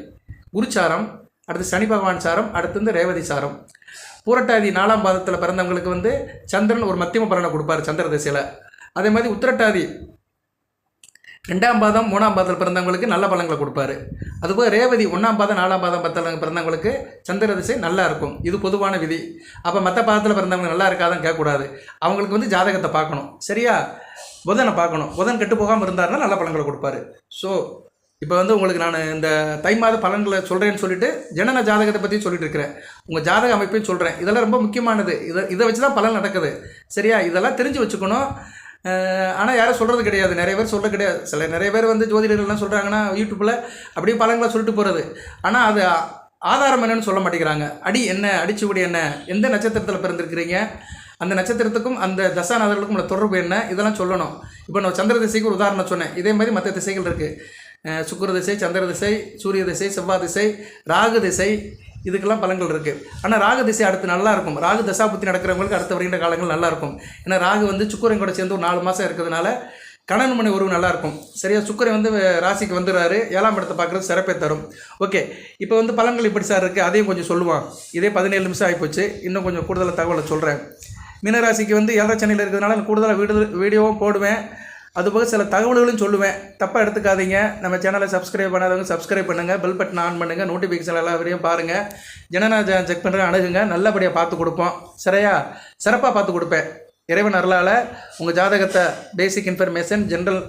A: குருச்சாரம் அடுத்து சனி பகவான் சாரம் அடுத்து வந்து ரேவதி சாரம். பூரட்டாதி நாலாம் பாதத்தில் பிறந்தவங்களுக்கு வந்து சந்திரன் ஒரு மத்தியம பலனை கொடுப்பாரு சந்திர திசையில். அதே மாதிரி உத்திரட்டாதி ரெண்டாம் பாதம் மூணாம் பாதத்தில் பிறந்தவங்களுக்கு நல்ல பலங்களை கொடுப்பாரு. அதுபோல் ரேவதி ஒன்றாம் பாதம் நாலாம் பாதம் பத்தில் பிறந்தவங்களுக்கு சந்திர திசை நல்லா இருக்கும். இது பொதுவான விதி. அப்போ மற்ற பாதத்தில் பிறந்தவங்க நல்லா இருக்காதான் கேட்கக்கூடாது. அவங்களுக்கு வந்து ஜாதகத்தை பார்க்கணும். சரியா? புதனை பார்க்கணும். புதன் கெட்டு போகாமல் இருந்தாருன்னா நல்ல பலன்களை கொடுப்பாரு. ஸோ இப்போ வந்து உங்களுக்கு நான் இந்த தை மாத பலன்களை சொல்கிறேன்னு சொல்லிட்டு ஜனன ஜாதகத்தை பற்றி சொல்லிட்டு இருக்கிறேன். உங்கள் ஜாதக அமைப்பையும் சொல்கிறேன் இதெல்லாம் ரொம்ப முக்கியமானது. இதை இதை வச்சு தான் பலன் நடக்குது. சரியா? இதெல்லாம் தெரிஞ்சு வச்சுக்கணும். ஆனால் யாரும் சொல்கிறது கிடையாது. நிறைய பேர் சொல்கிறது கிடையாது. சில நிறைய பேர் வந்து ஜோதிடர்கள்லாம் சொல்கிறாங்கன்னா யூடியூப்பில் அப்படியே பழங்களாக சொல்லிட்டு போகிறது ஆனால் அது ஆதாரம் என்னன்னு சொல்ல மாட்டேங்கிறாங்க. அடி என்ன அடிச்சுபடி என்ன எந்த நட்சத்திரத்தில் பிறந்திருக்கிறீங்க அந்த நட்சத்திரத்துக்கும் அந்த தசாநாதர்களுக்கும் உள்ள தொடர்பு என்ன இதெல்லாம் சொல்லணும். இப்போ நான் சந்திர திசைக்கு ஒரு உதாரணம் சொன்னேன். இதே மாதிரி மற்ற திசைகள் இருக்குது சுக்கிர திசை சந்திர திசை சூரிய திசை செவ்வாய் திசை ராகு திசை இதுக்கெல்லாம் பலன்கள் இருக்குது ஆனால் ராகு திசை அடுத்து நல்லா இருக்கும். ராகு தசாபுத்தி நடக்கிறவங்களுக்கு அடுத்த வருகின்ற காலங்கள் நல்லா இருக்கும். ஏன்னா ராகு வந்து சுக்கரன் கூட சேர்ந்து ஒரு நாலு மாதம் இருக்கிறதுனால கணவன் மணி உறவு நல்லாயிருக்கும் சரியா? சுக்கரன் வந்து ராசிக்கு வந்துடுறாரு. ஏழாம் இடத்தை பார்க்குறது சிறப்பை தரும். ஓகே. இப்போ வந்து பலன்கள் இப்படி சார் இருக்குது அதையும் கொஞ்சம் சொல்லுவான். இதே பதினேழு நிமிஷம் ஆகிப்போச்சு இன்னும் கொஞ்சம் கூடுதல் தகவலை சொல்கிறேன் மீனராசிக்கு வந்து ஏழரை சென்னையில் இருக்கிறதுனால நான் கூடுதலாக வீடு வீடியோவும் போடுவேன். அதுபோக சில தகவல்களும் சொல்லுவேன். தப்பாக எடுத்துக்காதீங்க. நம்ம சேனலை சப்ஸ்கிரைப் பண்ணாதவங்க சப்ஸ்கிரைப் பண்ணுங்கள் பெல் பட்டன் ஆன் பண்ணுங்கள் நோட்டிஃபிகேஷன் எல்லாவரையும் பாருங்கள் ஜனநாயகம் செக் பண்ணுற அணுகுங்க. நல்லபடியாக பார்த்து கொடுப்போம். சரியா? சிறப்பாக பார்த்து கொடுப்பேன். இறைவன் அருளால் உங்கள் ஜாதகத்தை பேசிக் இன்ஃபர்மேஷன் ஜென்ரல்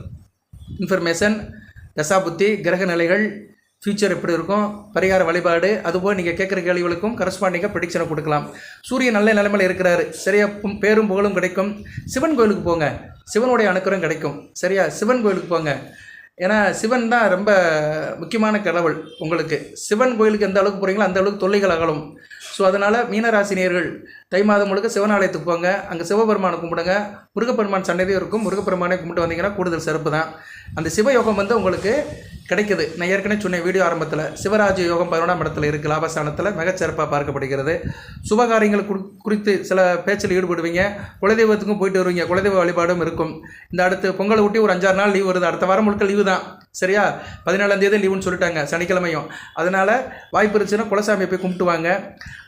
A: இன்ஃபர்மேஷன் தசாபுத்தி கிரக நிலைகள் ஃபியூச்சர் எப்படி இருக்கும்? பரிகார வழிபாடு அதுபோல் நீங்கள் கேட்குற கேள்விகளுக்கும் கரஸ்பாண்டிங்காக ப்ரெடிக்ஷனை கொடுக்கலாம். சூரியன் நல்ல நிலைமையில் இருக்கிறாரு. சரியா பேரும் புகழும் கிடைக்கும். சிவன் கோயிலுக்கு போங்க. சிவனுடைய அனுக்கிரம் கிடைக்கும். சரியா சிவன் கோயிலுக்கு போங்க. ஏன்னா சிவன் தான் ரொம்ப முக்கியமான கடவுள் உங்களுக்கு. சிவன் கோயிலுக்கு எந்த அளவுக்கு போகிறீங்களோ அந்த அளவுக்கு தொல்லைகள் அகலும். ஸோ அதனால் மீனராசினியர்கள் தை மாதம் முழுக்க சிவனாலயத்துக்கு போங்க அங்கே சிவபெருமானை கும்பிடுங்க. முருகப்பெருமான் சன்னதியும் இருக்கும். முருகப்பெருமானை கும்பிட்டு வந்தீங்கன்னா கூடுதல் சிறப்பு தான். அந்த சிவயோகம் வந்து உங்களுக்கு கிடைக்குது. நான் ஏற்கனவே சொன்ன வீடியோ ஆரம்பத்தில் சிவராஜ யோகம் பதினொன்றாம் இடத்துல இருக்குது லாபஸ்தானத்தில் மிகச்சிறப்பாக பார்க்கப்படுகிறது. சுபகாரியங்கள் குறி குறித்து சில பேச்சில் ஈடுபடுவீங்க. குலதெய்வத்துக்கும் போயிட்டு வருவீங்க. குலதெய்வ வழிபாடும் இருக்கும். இந்த அடுத்து பொங்கலை ஊட்டி ஒரு அஞ்சாறு நாள் லீவ் வருது. அடுத்த வாரம் முழுக்க லீவு தான். சரியா? பதினாலாம் தேதி லீவுன்னு சொல்லிட்டாங்க. சனிக்கிழமையும். அதனால் வாய்ப்பு இருந்துச்சுன்னா குலசாமியை போய் கும்பிட்டு வாங்க.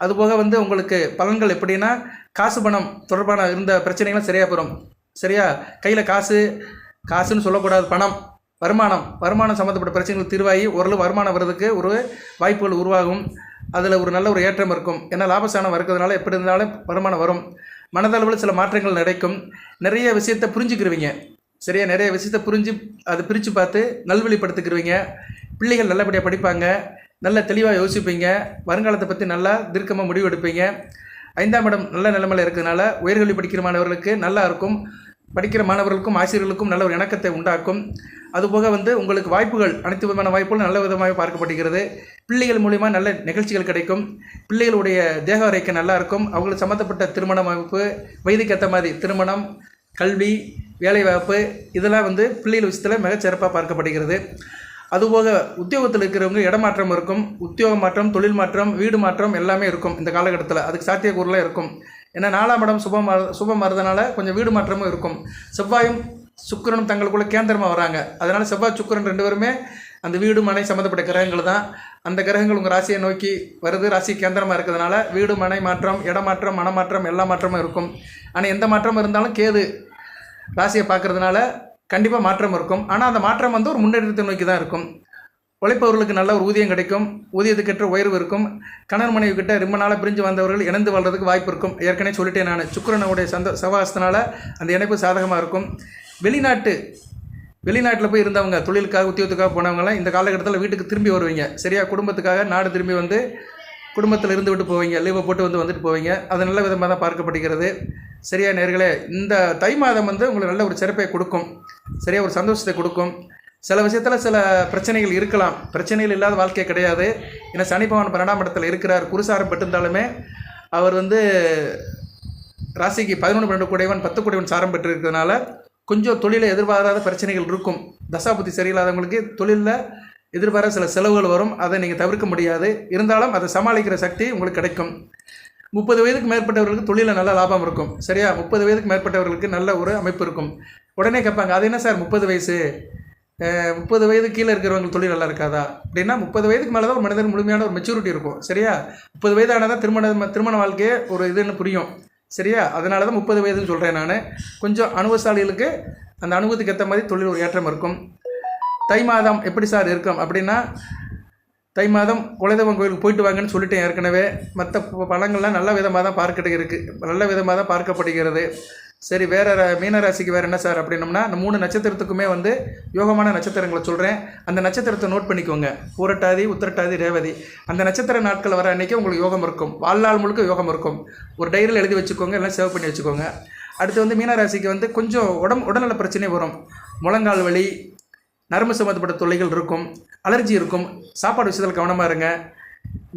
A: அதுபோக வந்து உங்களுக்கு பலன்கள் எப்படி அப்படின்னா காசு பணம் தொடர்பான இருந்த பிரச்சனைகளும் சரியாக போகிறோம் சரியா? கையில் காசு காசுன்னு சொல்லக்கூடாது. பணம் வருமானம். வருமானம் சம்மந்தப்பட்ட பிரச்சனைகள் தீர்வாகி ஓரளவு வருமானம் வர்றதுக்கு ஒரு வாய்ப்புகள் உருவாகும். அதில் ஒரு நல்ல ஒரு ஏற்றம் இருக்கும். ஏன்னா லாபஸ்தானம் இருக்கிறதுனால எப்படி இருந்தாலும் வருமானம் வரும். மனதளவில் சில மாற்றங்கள் நடக்கும். நிறைய விஷயத்தை புரிஞ்சுக்கிருவீங்க. சரியா? நிறைய விஷயத்த புரிஞ்சு அதை பிரித்து பார்த்து நல்வழிப்படுத்திக்கிருவீங்க. பிள்ளைகள் நல்லபடியாக படிப்பாங்க. நல்ல தெளிவாக யோசிப்பீங்க. வருங்காலத்தை பற்றி நல்லா தீர்க்கமாக முடிவெடுப்பீங்க. ஐந்தாம் இடம் நல்ல நிலைமையில் இருக்கிறதுனால உயர்கல்வி படிக்கிற மாணவர்களுக்கு நல்லா இருக்கும். படிக்கிற மாணவர்களுக்கும் ஆசிரியர்களுக்கும் நல்ல ஒரு இணக்கத்தை உண்டாக்கும். அதுபோக வந்து உங்களுக்கு வாய்ப்புகள் அனைத்து விதமான வாய்ப்புகளும் நல்ல விதமாக பார்க்கப்படுகிறது. பிள்ளைகள் மூலிமா நல்ல நிகழ்ச்சிகள் கிடைக்கும். பிள்ளைகளுடைய தேக ஆரோக்கியம் நல்லா இருக்கும். அவங்களுக்கு சம்மந்தப்பட்ட திருமண அமைப்பு வயதுக்கு ஏற்ற மாதிரி திருமணம் கல்வி வேலைவாய்ப்பு இதெல்லாம் வந்து பிள்ளைகள் விஷயத்தில் மிகச்சிறப்பாக பார்க்கப்படுகிறது. அதுபோக உத்தியோகத்தில் இருக்கிறவங்க இடமாற்றம் இருக்கும் உத்தியோக மாற்றம் தொழில் மாற்றம் வீடு மாற்றம் எல்லாமே இருக்கும் இந்த காலகட்டத்தில். அதுக்கு சாத்தியக்கூறுலாம் இருக்கும். ஏன்னா நாலாம் இடம் சுபம் சுபம் மருதனால கொஞ்சம் வீடு மாற்றமும் இருக்கும். செவ்வாயும் சுக்கிரனும் தங்களுக்குள்ள கேந்திரமாக வராங்க. அதனால் செவ்வாய் சுக்கிரன் ரெண்டு பேருமே அந்த வீடு மனை சம்மந்தப்பட்ட கிரகங்கள் தான். அந்த கிரகங்கள் உங்கள் ராசியை நோக்கி வருது. ராசி கேந்திரமாக இருக்கிறதுனால வீடு மனை மாற்றம் இடமாற்றம் மனமாற்றம் எல்லா மாற்றமும் இருக்கும். ஆனால் எந்த மாற்றம் இருந்தாலும் கேது ராசியை பார்க்குறதுனால கண்டிப்பாக மாற்றம் இருக்கும். ஆனால் அந்த மாற்றம் வந்து ஒரு முன்னேற்றத்தை நோக்கி தான் இருக்கும். உழைப்பவர்களுக்கு நல்ல ஒரு ஊதியம் கிடைக்கும். ஊதியத்துக்கேற்ற உயர்வு இருக்கும். கணவன் மனைவி கிட்ட ரொம்ப நாளாக பிரிஞ்சு வந்தவர்கள் இணைந்து வாழ்றதுக்கு வாய்ப்பு இருக்கும். ஏற்கனவே சொல்லிட்டேன் நான். சுக்கரனுடைய சந்த சவாசத்தினால் அந்த இணைப்பு சாதகமாக இருக்கும். வெளிநாட்டு வெளிநாட்டில் போய் இருந்தவங்க தொழிலுக்காக உத்தியோகத்துக்காக போனவங்களாம் இந்த காலகட்டத்தில் வீட்டுக்கு திரும்பி வருவீங்க. சரியாக குடும்பத்துக்காக நாடு திரும்பி வந்து குடும்பத்தில் இருந்து விட்டு போவீங்க லீவை போட்டு வந்து வந்துட்டு போவீங்க. அது நல்ல விதமாக தான் பார்க்கப்படுகிறது. சரியா நேர்களே இந்த தை மாதம் வந்து உங்களுக்கு நல்ல ஒரு சிறப்பை கொடுக்கும். சரியா ஒரு சந்தோஷத்தை கொடுக்கும். சில விஷயத்தில் சில பிரச்சனைகள் இருக்கலாம். பிரச்சனைகள் இல்லாத வாழ்க்கை கிடையாது. ஏன்னா சனி பகவான் பன்னெண்டாம் இடத்துல இருக்கிறார். குருசாரம் பெற்றிருந்தாலுமே அவர் வந்து ராசிக்கு பதினொன்று பன்னெண்டு கூடையவன் பத்து கூடையவன் சாரம் பெற்றிருக்கிறதுனால கொஞ்சம் தொழிலை எதிர்பாராத பிரச்சனைகள் இருக்கும். தசாபுத்தி சரியில்லாதவங்களுக்கு தொழிலில் எதிர்பார சில செலவுகள் வரும் அதை நீங்கள் தவிர்க்க முடியாது. இருந்தாலும் அதை சமாளிக்கிற சக்தி உங்களுக்கு கிடைக்கும். முப்பது வயதுக்கு மேற்பட்டவர்களுக்கு தொழிலில் நல்ல லாபம் இருக்கும். சரியா? முப்பது வயதுக்கு மேற்பட்டவர்களுக்கு நல்ல ஒரு அமைப்பு இருக்கும். உடனே கேட்பாங்க அது என்ன சார் முப்பது வயசு? முப்பது வயது கீழே இருக்கிறவங்களுக்கு தொழில் நல்லா இருக்காதா? அப்படின்னா முப்பது வயதுக்கு மேலே தான் ஒரு மனிதன் முழுமையான ஒரு மெச்சூரிட்டி இருக்கும். சரியா? முப்பது வயதானால் தான் திருமண திருமண வாழ்க்கையே ஒரு இதுன்னு புரியும். சரியா? அதனால தான் முப்பது வயதுன்னு சொல்கிறேன் நான். கொஞ்சம் அனுபவசாலிகளுக்கு அந்த அனுபவத்துக்கு ஏற்ற மாதிரி தொழில் ஒரு ஏற்றம் இருக்கும். தை மாதம் எப்படி சார் இருக்கும் அப்படின்னா தை மாதம் குலதெய்வம் கோயிலுக்கு போயிட்டு வாங்கன்னு சொல்லிட்டேன் ஏற்கனவே. மற்ற பழங்கள்லாம் நல்ல விதமாக தான் பார்க்கிட்டு இருக்குது நல்ல விதமாக தான் பார்க்கப்படுகிறது. சரி வேற மீனராசிக்கு வேறு என்ன சார் அப்படின்னம்னா இந்த மூணு நட்சத்திரத்துக்குமே வந்து யோகமான நட்சத்திரங்களை சொல்கிறேன் அந்த நட்சத்திரத்தை நோட் பண்ணிக்கோங்க. பூரட்டாதி உத்திரட்டாதி ரேவதி. அந்த நட்சத்திர நாட்கள் வர அன்றைக்கி உங்களுக்கு யோகம் இருக்கும். வாழ்நாள் முழுக்க யோகம் இருக்கும். ஒரு டைரியில் எழுதி வச்சுக்கோங்க எல்லாம் சேவ் பண்ணி வச்சுக்கோங்க. அடுத்து வந்து மீனராசிக்கு வந்து கொஞ்சம் உடம்பு உடல்நல பிரச்சனை வரும். முழங்கால் வலி நரம்பு சம்மந்தப்பட்ட தொல்லைகள் இருக்கும் அலர்ஜி இருக்கும். சாப்பாடு விஷயத்தில் கவனமாக இருங்க.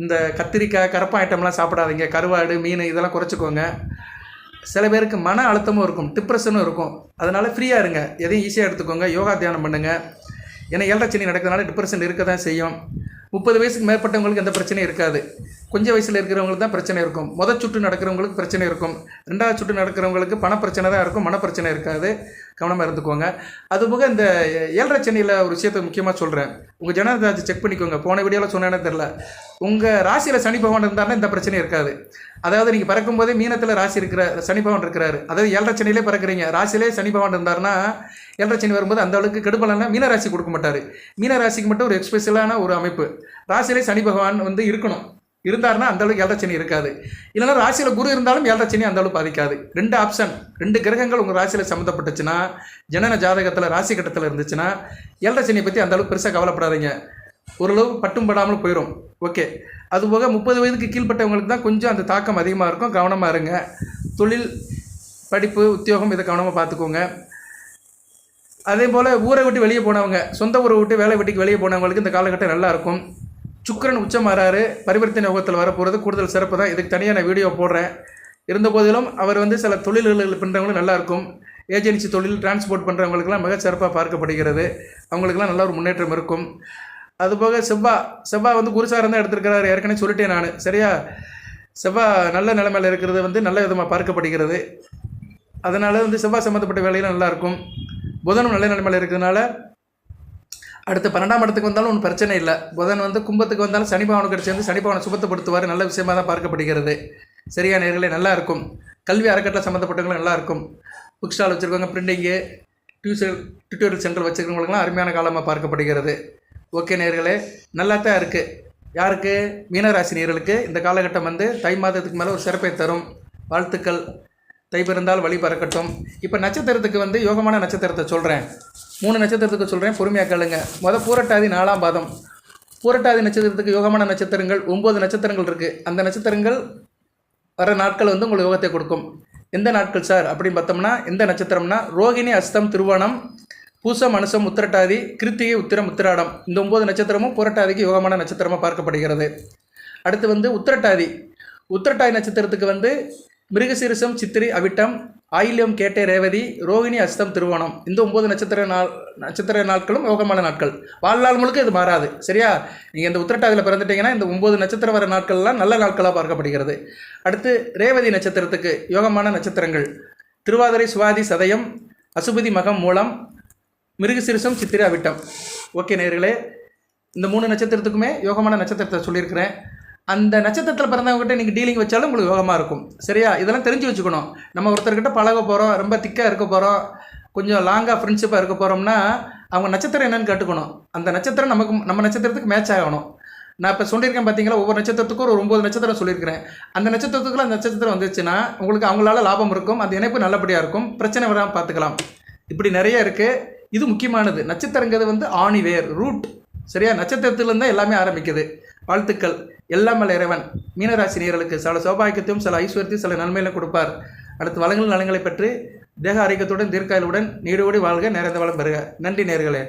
A: இந்த கத்திரிக்காய் கரப்பா ஐட்டம்லாம் சாப்பிடாதீங்க. கருவாடு மீன் இதெல்லாம் குறைச்சிக்கோங்க. சில பேருக்கு மன அழுத்தமும் இருக்கும் டிப்ரெஷனும் இருக்கும். அதனால் ஃப்ரீயாக இருங்க. எதையும் ஈஸியாக எடுத்துக்கோங்க. யோகா தியானம் பண்ணுங்கள் ஏன்னா ஏழரை நடக்கிறதுனால டிப்ரெஷன் இருக்க தான் செய்யும். முப்பது வயசுக்கு மேற்பட்டவங்களுக்கு எந்த பிரச்சனையும் இருக்காது. கொஞ்சம் வயசில் இருக்கிறவங்களுக்கு தான் பிரச்சனை இருக்கும். முதல் சுற்று நடக்கிறவங்களுக்கு பிரச்சனை இருக்கும். ரெண்டாவது சுற்று நடக்கிறவங்களுக்கு பண பிரச்சனை தான் இருக்கும். மன பிரச்சனை இருக்காது. கவனமாக இருந்துக்கோங்க. அதுபோக இந்த ஏழரை சென்னையில் ஒரு விஷயத்தை முக்கியமாக சொல்கிறேன் உங்கள் ஜனதாஜி செக் பண்ணிக்கோங்க. போன வீடியோவில் சொன்னேன்னு தெரில உங்கள் ராசியில் சனி பகவான் இருந்தாருன்னா இந்த பிரச்சனையும் இருக்காது. அதாவது நீங்கள் பிறக்கும்போதே மீனத்தில் ராசி இருக்கிற சனி பகவான் இருக்கிறாரு. அதாவது ஏழரை சென்னையிலே பறக்கிறீங்க. ராசியிலே சனி பகவான் இருந்தாருன்னா ஏழரை சனி வரும்போது அந்த அளவுக்கு கெடுபலன்னா மீன ராசி கொடுக்க மாட்டார். மீன ராசிக்கு மட்டும் ஒரு எக்ஸ்பெஷலான ஒரு அமைப்பு. ராசியிலே சனி பகவான் வந்து இருக்கணும். இருந்தாருன்னா அந்தளவுக்கு ஏழரை இருக்காது. இல்லைன்னா ராசியில் குரு இருந்தாலும் ஏழரை சனி அந்த பாதிக்காது. ரெண்டு ஆப்ஷன் ரெண்டு கிரகங்கள் உங்கள் ராசியில் சம்மந்தப்பட்டுச்சுன்னா ஜனன ஜாதகத்தில் ராசி கட்டத்தில் இருந்துச்சுன்னா ஏழரை சனியை பற்றி அந்தளவுக்கு பெருசாக கவலைப்படாதீங்க. ஓரளவு பட்டும் படாமல் போயிடும் ஓகே அதுபோக முப்பது வயதுக்கு கீழ்ப்பட்டவங்களுக்கு தான் கொஞ்சம் அந்த தாக்கம் அதிகமாக இருக்கும். கவனமாக இருங்க. தொழில் படிப்பு உத்தியோகம் இதை கவனமாக பார்த்துக்கோங்க அதே போல் ஊரை விட்டு வெளியே போனவங்க சொந்த ஊரை விட்டு வேலை வெட்டிக்கு வெளியே போனவங்களுக்கு இந்த காலகட்டம் நல்லாயிருக்கும் சுக்கிரன் உச்சம் மாறாரு பரிவர்த்தனை யோகத்தில் வரப்போகிறது கூடுதல் சிறப்பு தான். இதுக்கு தனியாக நான் வீடியோ போடுறேன். இருந்தபோதிலும் அவர் வந்து சில தொழில்கள் பண்ணுறவங்களும் நல்லாயிருக்கும் ஏஜென்சி தொழில் டிரான்ஸ்போர்ட் பண்ணுறவங்களுக்கெல்லாம் மிக சிறப்பாக பார்க்கப்படுகிறது. அவங்களுக்கெல்லாம் நல்ல ஒரு முன்னேற்றம் இருக்கும். அதுபோக செவ்வா செவ்வா வந்து குருசாரம் தான் எடுத்திருக்கிறாரு. ஏற்கனவே சொல்லிட்டேன் நான். சரியா? செவ்வா நல்ல நிலைமையில் இருக்கிறது வந்து நல்ல விதமாக பார்க்கப்படுகிறது. அதனால் வந்து செவ்வாய் சம்மந்தப்பட்ட வேலையெல்லாம் நல்லாயிருக்கும் புதனும் நல்ல நிலைமையில் இருக்கிறதுனால அடுத்து பன்னெண்டாம் இடத்துக்கு வந்தாலும் ஒன்றும் பிரச்சனை இல்லை. புதன் வந்து கும்பத்துக்கு வந்தாலும் சனி பவனுக்கு சேர்ந்து சனி பவனை சுபத்தப்படுத்துவார். நல்ல விஷயமா தான் பார்க்கப்படுகிறது. சரியான நேர்களே நல்லா இருக்கும். கல்வி அறக்கட்டளை சம்மந்தப்பட்டவங்களும் நல்லா இருக்கும். புக் ஸ்டால் வச்சுருக்கவங்க பிரிண்டிங்கு டியூசர் டியூட்டோரியல் சென்டர் வச்சுருக்கவங்களுக்குலாம் அருமையான காலமாக பார்க்கப்படுகிறது. ஓகே நேர்களே நல்லா தான் இருக்குது யாருக்கு? மீனராசி நேர்களுக்கு. இந்த காலகட்டம் வந்து தை மாதத்துக்கு மேலே ஒரு சிறப்பை தரும். வாழ்த்துக்கள். தை பிறந்தால் வழி பறக்கட்டும். இப்போ நட்சத்திரத்துக்கு வந்து யோகமான நட்சத்திரத்தை சொல்கிறேன் மூணு நட்சத்திரத்துக்கு சொல்கிறேன் பொறுமையாக கேளுங்க. மொதல் பூரட்டாதி நாலாம் பாதம். பூரட்டாதி நட்சத்திரத்துக்கு யோகமான நட்சத்திரங்கள் ஒம்பது நட்சத்திரங்கள் இருக்குது அந்த நட்சத்திரங்கள் வர நாட்கள் வந்து உங்களுக்கு யோகத்தை கொடுக்கும். எந்த நாட்கள் சார்? அப்படின்னு பார்த்தோம்னா எந்த நட்சத்திரம்னா ரோகிணி அஸ்தம் திருவோணம் பூசம் மனுஷம் உத்திரட்டாதி கிருத்திகை உத்திரம் உத்திராடம். இந்த ஒம்பது நட்சத்திரமும் புரட்டாதிக்கு யோகமான நட்சத்திரமாக பார்க்கப்படுகிறது. அடுத்து வந்து உத்திரட்டாதி. உத்திரட்டாதி நட்சத்திரத்துக்கு வந்து மிருகசீரிசம் சித்திரை அவிட்டம் ஆயில்யம் கேட்டை ரேவதி ரோகிணி அஸ்தம் திருவோணம். இந்த ஒம்பது நட்சத்திர நாள் நட்சத்திர நாட்களும் யோகமான நாட்கள். வாழ்நாள் முழுக்க இது மாறாது. சரியா? நீங்கள் இந்த உத்திரட்டாதியில் பிறந்துட்டீங்கன்னா இந்த ஒம்பது நட்சத்திரம் வர நாட்கள்லாம் நல்ல நாட்களாக பார்க்கப்படுகிறது. அடுத்து ரேவதி நட்சத்திரத்துக்கு யோகமான நட்சத்திரங்கள். திருவாதிரை சுவாதி சதயம் அசுபதி மகம் மூலம் மிருகசிரிசம் சித்திரை அவிட்டம். ஓகே நேர்களே இந்த மூணு நட்சத்திரத்துக்குமே யோகமான நட்சத்திரத்தை சொல்லியிருக்கிறேன். அந்த நட்சத்திரத்தில் பிறந்தவங்ககிட்ட நீங்கள் டீலிங் வச்சாலும் உங்களுக்கு யோகமாக இருக்கும். சரியா? இதெல்லாம் தெரிஞ்சு வச்சுக்கணும். நம்ம ஒருத்தர்கிட்ட பழக போகிறோம் ரொம்ப திக்காக இருக்க போகிறோம் கொஞ்சம் லாங்காக ஃப்ரெண்ட்ஷிப்பாக இருக்க போகிறோம்னா அவங்க நட்சத்திரம் என்னென்னு கேட்டுக்கணும். அந்த நட்சத்திரம் நமக்கு நம்ம நட்சத்திரத்துக்கு மேட்ச் ஆகணும். நான் இப்போ சொல்லியிருக்கேன் பார்த்தீங்களா ஒவ்வொரு நட்சத்திரத்துக்கும் ஒரு ஒம்பது நட்சத்திரம் சொல்லியிருக்கிறேன். அந்த நட்சத்திரத்துக்குள்ள அந்த நட்சத்திரம் வந்துச்சுன்னா உங்களுக்கு அவங்களால லாபம் இருக்கும் அந்த இணைப்பு நல்லபடியாக இருக்கும். பிரச்சனை வராமல் பார்த்துக்கலாம் இப்படி நிறைய இருக்குது இது முக்கியமானது. நட்சத்திரங்கிறது வந்து ஆணிவேர் ரூட் சரியா? நட்சத்திரத்திலிருந்து தான் எல்லாமே ஆரம்பிக்குது. வாழ்த்துக்கள். எல்லாம் வல்ல இறைவன். மீனராசி நேர்களுக்கு சில சௌபாகியத்தையும் சில ஐஸ்வர்யத்தையும் சில நன்மையிலும் கொடுப்பார். அடுத்து வளங்கள் நலங்களை பெற்று தேக ஆரோக்கியத்துடன் தீர்க்காயலுடன் நீடோடி வாழ்க நிறைந்த வளம் பெறுக. நன்றி நேர்களே